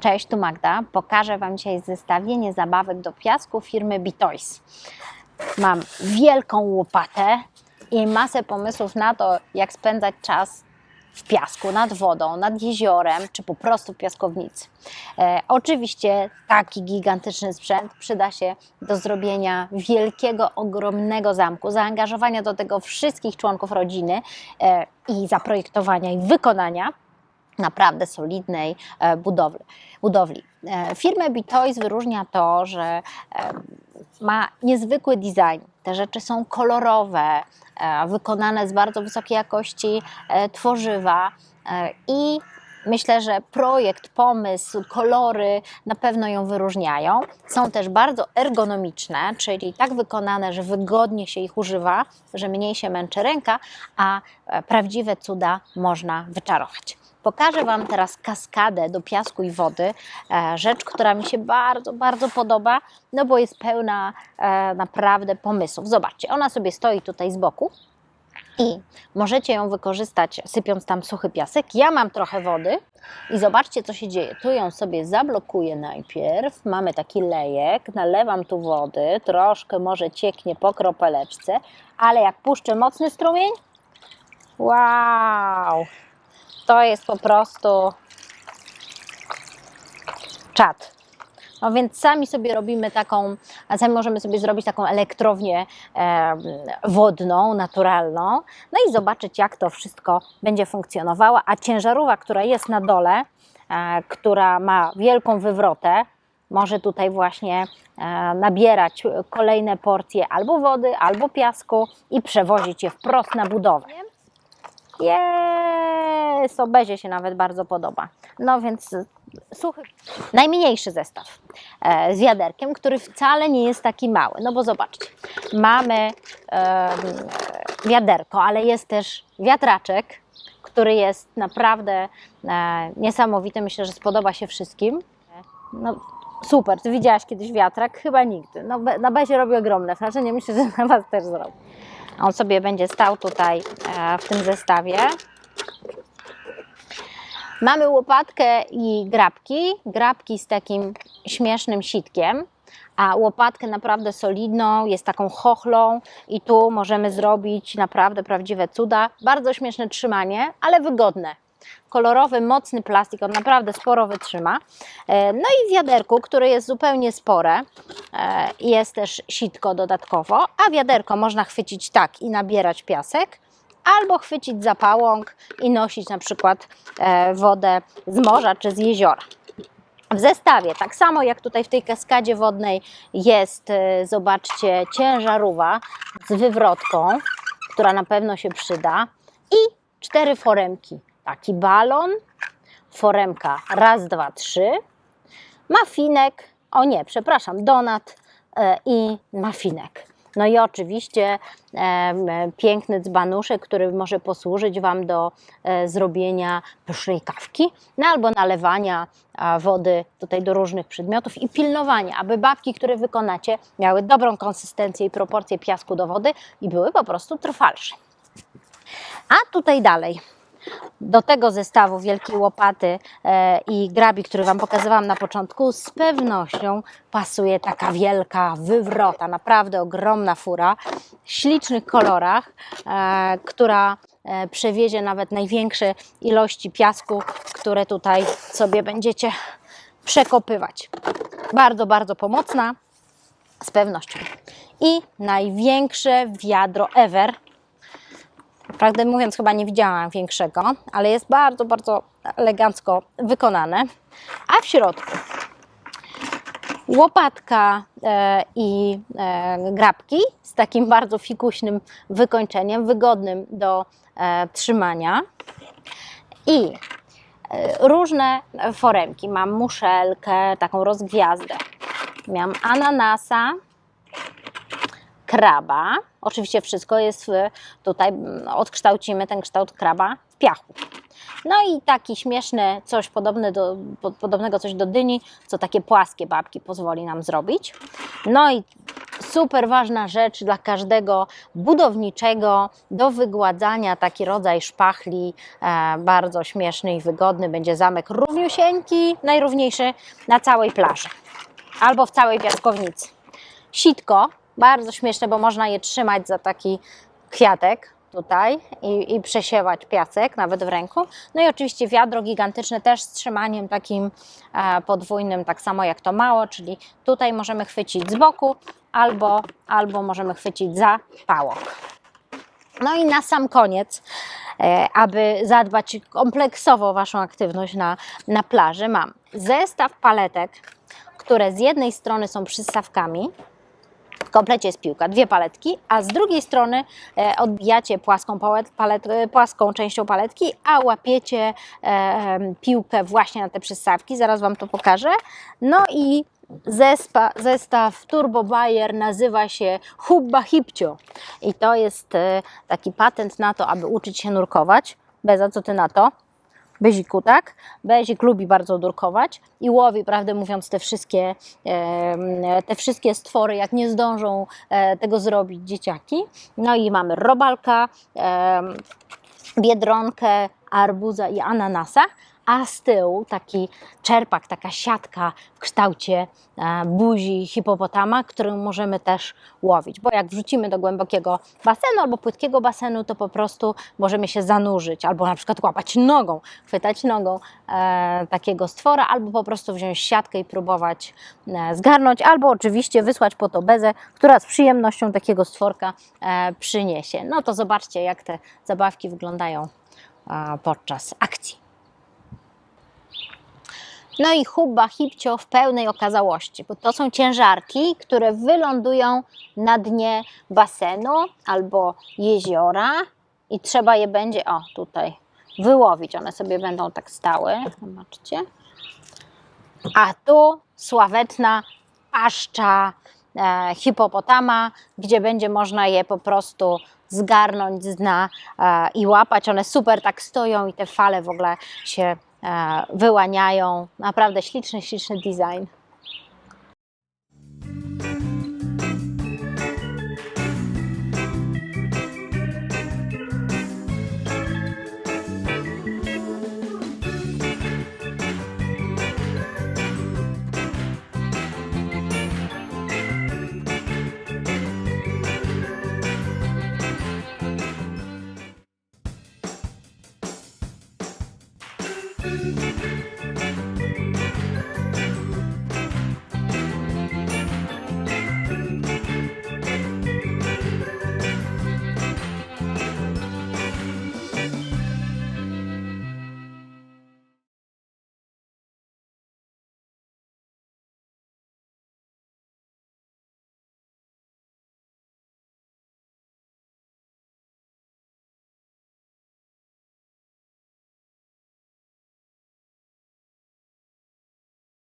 Cześć, tu Magda. Pokażę Wam dzisiaj zestawienie zabawek do piasku firmy Bitoys. Mam wielką łopatę i masę pomysłów na to, jak spędzać czas w piasku, nad wodą, nad jeziorem, czy po prostu piaskownicy. E, oczywiście taki gigantyczny sprzęt przyda się do zrobienia wielkiego, ogromnego zamku, zaangażowania do tego wszystkich członków rodziny e, i zaprojektowania i wykonania naprawdę solidnej e, budowli. budowli. E, Firmę Bitoys wyróżnia to, że e, ma niezwykły design. Te rzeczy są kolorowe, wykonane z bardzo wysokiej jakości tworzywa i Myślę, że projekt, pomysł, kolory na pewno ją wyróżniają. Są też bardzo ergonomiczne, czyli tak wykonane, że wygodnie się ich używa, że mniej się męczy ręka, a prawdziwe cuda można wyczarować. Pokażę Wam teraz kaskadę do piasku i wody. E, Rzecz, która mi się bardzo, bardzo podoba, no bo jest pełna e, naprawdę pomysłów. Zobaczcie, ona sobie stoi tutaj z boku. I możecie ją wykorzystać sypiąc tam suchy piasek. Ja mam trochę wody i zobaczcie, co się dzieje. Tu ją sobie zablokuję najpierw. Mamy taki lejek, nalewam tu wody, troszkę może cieknie po kropeleczce, ale jak puszczę mocny strumień, wow, to jest po prostu czad. No więc sami sobie robimy taką, sami możemy sobie zrobić taką elektrownię wodną, naturalną, no i zobaczyć, jak to wszystko będzie funkcjonowało. A ciężarówka, która jest na dole, e, która ma wielką wywrotę, może tutaj właśnie e, nabierać kolejne porcje albo wody, albo piasku i przewozić je wprost na budowę. Obezie się nawet bardzo podoba. No więc y, suchy, najmniejszy zestaw e, z wiaderkiem, który wcale nie jest taki mały. No bo zobaczcie, mamy em, wiaderko, ale jest też wiatraczek, który jest naprawdę e, niesamowity. Myślę, że spodoba się wszystkim. No, super, ty widziałaś kiedyś wiatrak? Chyba nigdy. No, na bezie robi ogromne wrażenie, myślę, że na Was też zrobi. On sobie będzie stał tutaj e, w tym zestawie. Mamy łopatkę i grabki. Grabki z takim śmiesznym sitkiem, a łopatkę naprawdę solidną, jest taką chochlą i tu możemy zrobić naprawdę prawdziwe cuda. Bardzo śmieszne trzymanie, ale wygodne. Kolorowy, mocny plastik, on naprawdę sporo wytrzyma. E, No i w wiaderku, które jest zupełnie spore, e, jest też sitko dodatkowo, a wiaderko można chwycić tak i nabierać piasek, albo chwycić za pałąk i nosić na przykład e, wodę z morza czy z jeziora. W zestawie, tak samo jak tutaj w tej kaskadzie wodnej jest, e, zobaczcie, ciężarówka z wywrotką, która na pewno się przyda i cztery foremki. Taki balon, foremka raz, dwa, trzy, mafinek, o nie, przepraszam, donat e, i mafinek. No i oczywiście em, piękny dzbanuszek, który może posłużyć Wam do e, zrobienia pysznej kawki, no albo nalewania a, wody tutaj do różnych przedmiotów i pilnowania, aby babki, które wykonacie, miały dobrą konsystencję i proporcję piasku do wody i były po prostu trwalsze. A tutaj dalej. Do tego zestawu wielkiej łopaty e, i grabi, który Wam pokazywałam na początku, z pewnością pasuje taka wielka wywrota, naprawdę ogromna fura, w ślicznych kolorach, e, która e, przewiezie nawet największe ilości piasku, które tutaj sobie będziecie przekopywać. Bardzo, bardzo pomocna, z pewnością. I największe wiadro ever, Prawdę mówiąc, chyba nie widziałam większego, ale jest bardzo, bardzo elegancko wykonane. A w środku łopatka e, i e, grabki z takim bardzo fikuśnym wykończeniem, wygodnym do e, trzymania. I różne foremki. Mam muszelkę, taką rozgwiazdę. Miałam ananasa, kraba. Oczywiście wszystko jest w, tutaj, mm, odkształcimy ten kształt kraba w piachu. No i taki śmieszny, coś podobne do, podobnego coś do dyni, co takie płaskie babki pozwoli nam zrobić. No i super ważna rzecz dla każdego budowniczego do wygładzania, taki rodzaj szpachli, e, bardzo śmieszny i wygodny. Będzie zamek równiusieńki, najrówniejszy na całej plaży albo w całej piaskownicy. Sitko, bardzo śmieszne, bo można je trzymać za taki kwiatek tutaj i, i przesiewać piasek nawet w ręku. No i oczywiście wiadro gigantyczne też z trzymaniem takim e, podwójnym, tak samo jak to mało, czyli tutaj możemy chwycić z boku albo, albo możemy chwycić za pałok. No i na sam koniec, e, aby zadbać kompleksowo Waszą aktywność na, na plaży, mam zestaw paletek, które z jednej strony są przystawkami, w komplecie jest piłka, dwie paletki, a z drugiej strony e, odbijacie płaską, palet, palet, e, płaską częścią paletki, a łapiecie e, piłkę właśnie na te przystawki. Zaraz Wam to pokażę. No i zespa, zestaw Turbo Bayer nazywa się Hubba Hipcio. I to jest taki patent na to, aby uczyć się nurkować. Beza, co Ty na to? Beziku, tak? Bezik lubi bardzo nurkować i łowi, prawdę mówiąc, te wszystkie, te wszystkie stwory, jak nie zdążą e, tego zrobić dzieciaki. No i mamy robalka, biedronkę, arbuza i ananasa, a z tyłu taki czerpak, taka siatka w kształcie e, buzi hipopotama, którą możemy też łowić. Bo jak wrzucimy do głębokiego basenu albo płytkiego basenu, to po prostu możemy się zanurzyć, albo na przykład łapać nogą, chwytać nogą e, takiego stwora, albo po prostu wziąć siatkę i próbować e, zgarnąć, albo oczywiście wysłać po to bezę, która z przyjemnością takiego stworka e, przyniesie. No to zobaczcie, jak te zabawki wyglądają a, podczas akcji. No i huba hipcio w pełnej okazałości, bo to są ciężarki, które wylądują na dnie basenu albo jeziora i trzeba je będzie, o tutaj, wyłowić. One sobie będą tak stały, zobaczcie. A tu sławetna paszcza e, hipopotama, gdzie będzie można je po prostu zgarnąć z dna e, i łapać. One super tak stoją i te fale w ogóle się wyłaniają. Naprawdę śliczny, śliczny design.